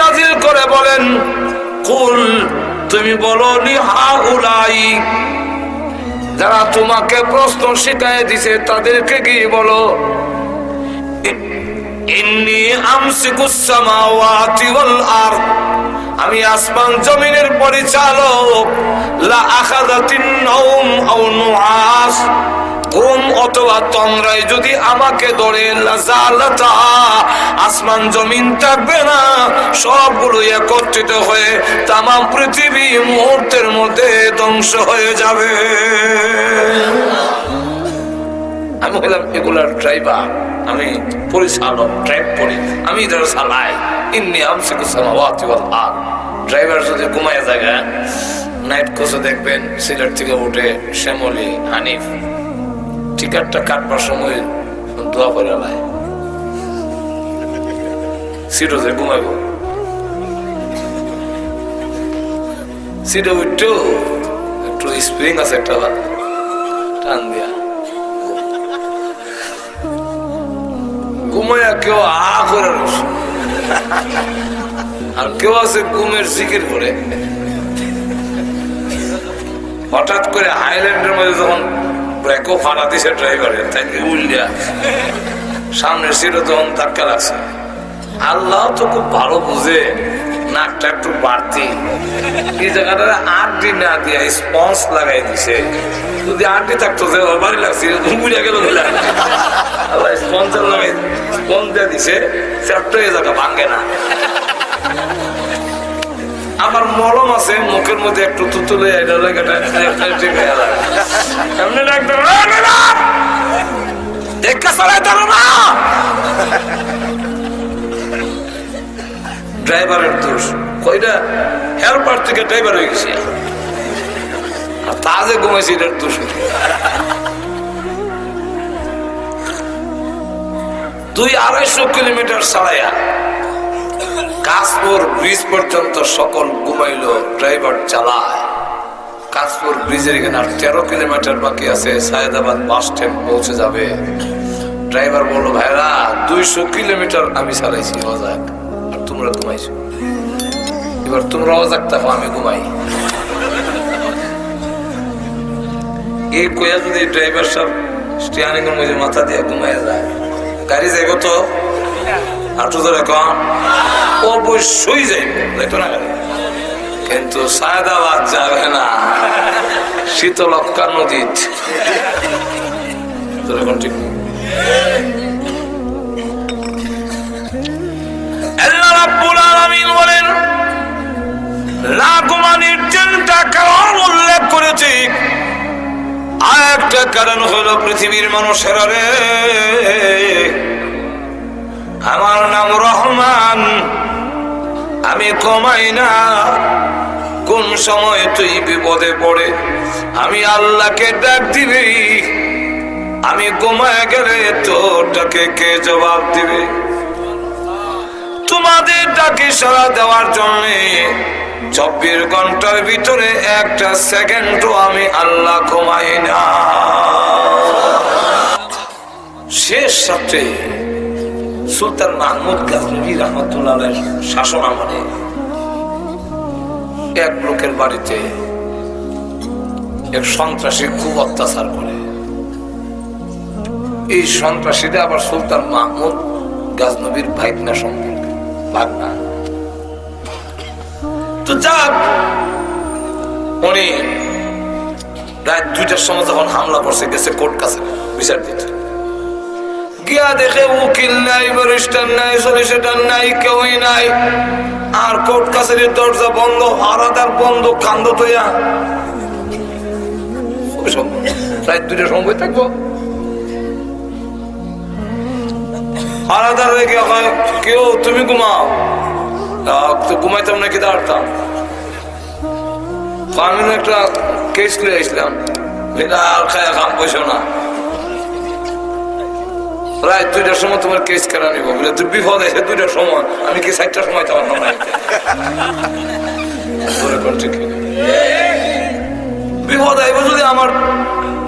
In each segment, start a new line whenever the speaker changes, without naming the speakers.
নাজিল করে বলেন, কুল, তুমি বলো, নিহা উলাই। যারা তোমাকে প্রশ্ন শিখায় দিছে, তাদেরকে গিয়ে বলো? আমি আসমান জমিনের পরিচালক। লা আখাযাতিন নাওম আও নুআস ঘুম অথবা তন্দ্রায় যদি আমাকে ধরে আসমান জমিন থাকবে না, সবগুলো একত্রিত হয়ে তামাম পৃথিবী মুহূর্তের মধ্যে ধ্বংস হয়ে যাবে। আমি হলাম এগুলার ড্রাইভার আমি পরিচালক ড্রাইভ করি, আমি ধরো চালাই। ইন্নি আমসিকু সামাওয়াতি ওয়াল আরদ। ড্রাইভার যদি ঘুমায় জায়গা নাইট কোচে দেখবেন, সিলেট থেকে উঠে শ্যামলি, হানিফ টিকারটা কাটবার সময় দোয়া করে সিটও যে ঘুমাইব সিটে উঠতেও একটু স্প্রিং আছে একটা টান দিয়া। ঘুমাইয়া কেউ আ করে আর কেউ আছে ঘুমের জিকির করে। হঠাৎ করে হাইল্যান্ডের মধ্যে যখন ব্রেকও ফাটা দিছে ড্রাইভারের তাইকে উল্লিয়া সামনের সিটে তখন ধাক্কা লাগছে, আল্লাহ তো খুব ভালো বুঝে, নাকটা একটু বাড়তি। এই জায়গাটা দিন না দিয়া স্পঞ্জ লাগাই দিছে। যদি দিন থাকতো, যে বাড়ি লাগছে ঘুমিয়ে গেল আল্লাহ স্পঞ্জ লাগাই স্পঞ্জ দিয়ে দিছে, সেটা এই জায়গা ভাঙে না। আমার মলম আছে মুখের মধ্যে একটু তুতুলে হয়ে ড্রাইভারের দোষ কইটা হেল্পার থেকে ড্রাইভার হয়ে গেছে আর তা যে ঘুমাইছে এটার দোষ দুই আড়াইশো কিলোমিটার ছাড়াইয়া কাশপুর ব্রিজ পর্যন্ত সকল ঘুমাইল, ড্রাইভার চালায়। কাশপুর ব্রিজের এখানে আর তেরো কিলোমিটার বাকি আছে, সায়দাবাদ বাস স্ট্যান্ড পৌঁছে যাবে। ড্রাইভার বলল ভাইরা দুইশো কিলোমিটার আমি চালাইছি অজাক আর তোমরা ঘুমাইছো। এবার তোমরা অজাক থাকো, আমি ঘুমাই। এই কয়া যদি ড্রাইভার সব স্টিয়ারিং এর মধ্যে মাথা দিয়ে ঘুমাইয়া যায়, গাড়ি যাইব তো? হাঁটু ধরে কম। অবশ্যই যাইব না কিন্তু সায়দাবাদ যাবে না। শীতলক্কা এখন ঠিক বলেন কারণ উল্লেখ করেছি। পৃথিবীর মানুষেরা রে আমার নাম রহমান। আমি কমাই না। কোন সময় তুই বিপদে পড়ে? আমি আল্লাহকে ডাক দিবি। আমি ঘুমায় গেলে তোর ডাকে কে জবাব দিবে? তোমাদের ডাকে সাড়া দেওয়ার জন্য চব্বিশ ঘণ্টার ভিতরে একটা সেকেন্ডও আমি আল্লাহ ঘুমাই না। শেষ সাথে সুলতান মাহমুদ গাজনবী রহমতুল্লাহ শাসন আমলে এক লোকের বাড়িতে এক সন্ত্রাসী খুব অত্যাচার করে। এই সন্ত্রাসীরা আবার সুলতান মাহমুদ গাজনবীর ভাইকনা সম্পর্কে ভাগনা তো যাক, উনি রাত দুইটার সময় যখন হামলা করছে, গেছে কোর্ট কাছে বিচার দিতে। গিয়া দেখে উকিল নাই, ব্যারিস্টার নাই, সলিসিটার নাই, কেউই নাই। আর কোর্ট কাছারির দরজা বন্ধ আরাদার বন্ধ, কান্দ তৈয়া। সময় থাকব। তুমি ঘুমাও। ঘুমাইতাম দাঁড়াতাম। একটা কেস লিয়ে আসলাম। বিরাট খায়া পয়সা না। রাত দুইটার সময় তোমার কেস কেনা নিব। বলে তুই বিপদ আছে দুইটার সময়। আমি কি চারটার সময় তোমার ঠিক বিপদ আইব যদি আমার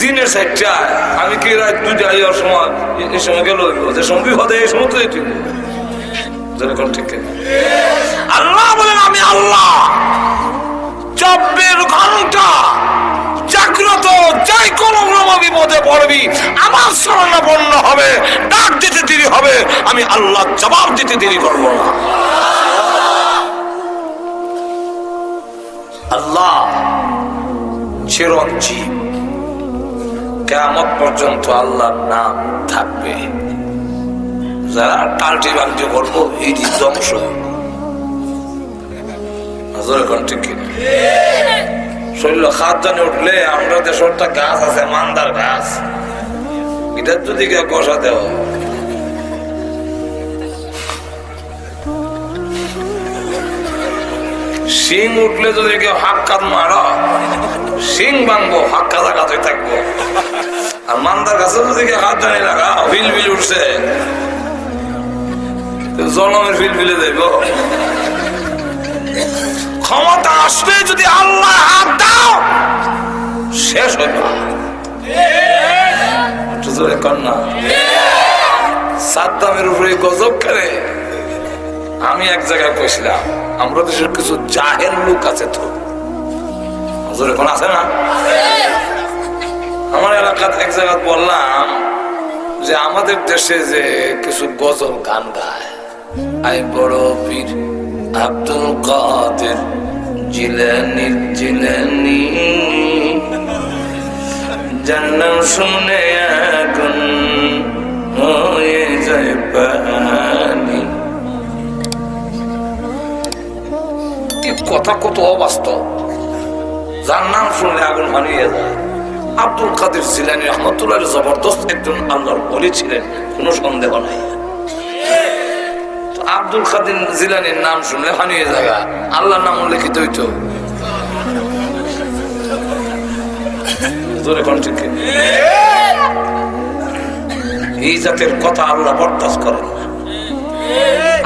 দিনের সাইডটা আমি কি রাত দুইটা আইয়ার সময় এই সময় গেল যে সময় বিপদ এই সময় তো তুই যেরকম ঠিক আল্লাহ বলেন, আমি আল্লাহ। চব্বিশ ঘণ্টা জাগ্রত যাই কোন ব্রহ্ম বিপদে পড়বি। আমার শরণাপন্ন হবে, ডাক দিতে দেরি হবে, আমি আল্লাহ জবাব দিতে দেরি করব না। আল্লাহ চিরঞ্জীব কেমন পর্যন্ত আল্লাহর নাম থাকবে। যারা টালটি বাণিজ্য করব এই ধ্বংস। ঠিক শরীর খাদ জানে উঠলে আমরা দেশের একটা গাছ আছে, মান্দার গাছ। এটার যদি কষা দেও শিং উঠলে যদি কেউ হাক কাত মারা, শিং ভাঙবো হাক কাদা কাতে থাকব। আর মান্দার গাছে যদি কেউ হাত জানি লাগা বিল বিল উঠছে জনমের ফিল ফিলে দেব। ক্ষমতা আসলে যদি আল্লাহ হাত দাও, শেষ একটু জোরে না। সাদ্দামের উপরে গজব করে। আমি এক জায়গায় কইছিলাম, আমরা দেশের কিছু জাহের লোক আছে তো। কোন, আছে না? আমার এলাকার এক জায়গায় বললাম যে, আমাদের দেশে যে কিছু গজল গান গায়, আই বড় পীর আব্দুল কাদের জিলানি জিলানি। জান্নাম শুনে আগুন হয়ে যায় পানি। কথা কত অবাস্তব। যার নাম শুনলে আগুন হারিয়ে যায়। আব্দুল কাদের জিলানি রহমতুল্লাহ জবরদস্ত একজন আল্লাহর বলি ছিলেন, কোনো সন্দেহ নাই। আব্দুল কাদের জিলানির নাম শুনলে হারিয়ে যায় আল্লাহর নাম উল্লেখিত হইতো? এই জাতের কথা আল্লাহ বরদাস্ত করেন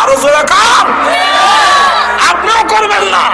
আরও জোরে কাম আপনিও করবেন না।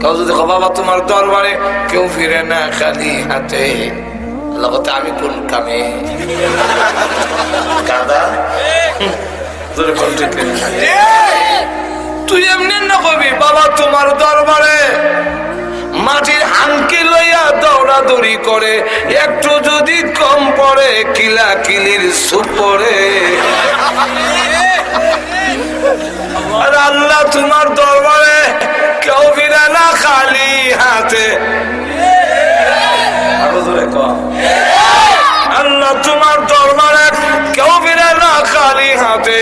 কেউ যদি বাবা তোমার দরবারে, কেউ ফিরে না খালি হাতে। লগতে আমি কোন কামে? তুই এমনি না কবি? বাবা তোমার দরবারে মাটির হাঙ্কি লইয়া দৌড়াদৌড়ি করে একটু যদি কম পড়ে কিলা কিলির সুপরে আর আল্লাহ তোমার দরবারে কেউ ফিরে না খালি হাতে। আরও কও। হাতে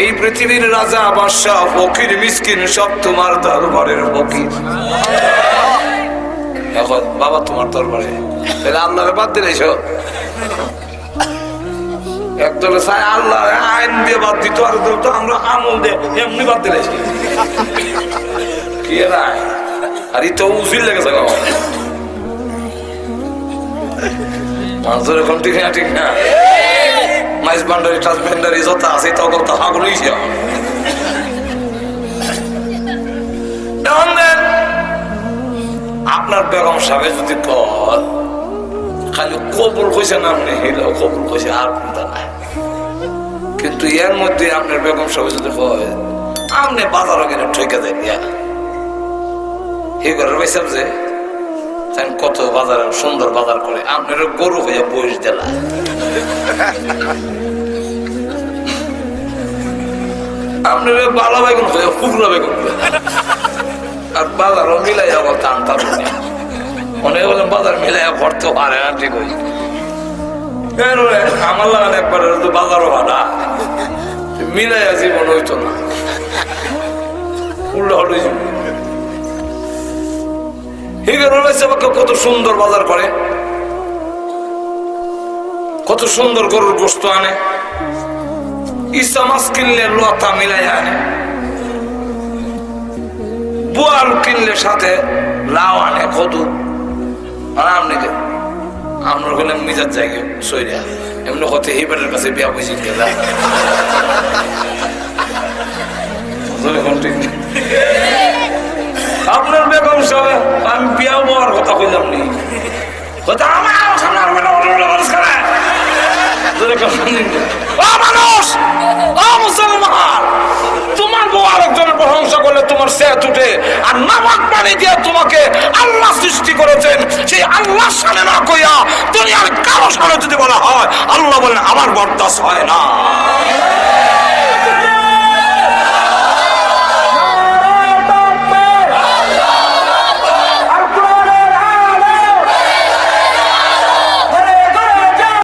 এই পৃথিবীর রাজা, বাদশাহ, ফকির, মিসকিন সব তোমার দরবারের ফকির। এখন বাবা তোমার দরবারে। তাহলে আল্লাহরে বাদ দিলে একদলে আল্লাহ আইন দিয়ে বাদ দিত, আর তো আমরা আমল দিয়ে বাদ দিলে আর ই তো উচিল লেগেছে মানুষের এখন ঠিক না ঠিক না? মাইস ভান্ডারি টাচ ভান্ডারি যত আছে তত তো হাগুলোই সে আপনার বেগম সাহেব যদি কর খালি কবুল না আপনি হেলেও কবুল কইছে আর কোনটা কিন্তু এর মধ্যে আপনার বেগম সাহেব যদি কয় আপনি বাজারও গেলে ঠকে দেন হে করে পাইছেন যে কত বাজার সুন্দর বাজার করে আপনার গরু হয়ে বয়স দিলা। আপনার বালা বেগুন হয়ে ফুকরা বেগুন। আর বাজারও মিলাই আবার টান টান অনেক বলেন বাজার মিলাই ভরতে পারে না, ঠিক হই আমার লাগান একবার বাজারও ভাড়া মিলাই জীবন হইতো না। উল্টো কত সুন্দর বাজার করে। কত সুন্দর গরুর গোস্ত আনে। ঈসা কিনলে লতা মিলাই আনে। বোয়াল কিনলে সাথে লাউ আনে কত আরাম আমরা মিজার জায়গায় সৈরিয়া এমনি হতে হিবেরের কাছে বিয়া বুঝি গেলাম তোমাকে আল্লাহ সৃষ্টি করেছেন। সেই আল্লাহ সামনে না কইয়া আর কারও সামনে যদি বলা হয়, আল্লাহ বলেন, আমার বরদাস হয় না।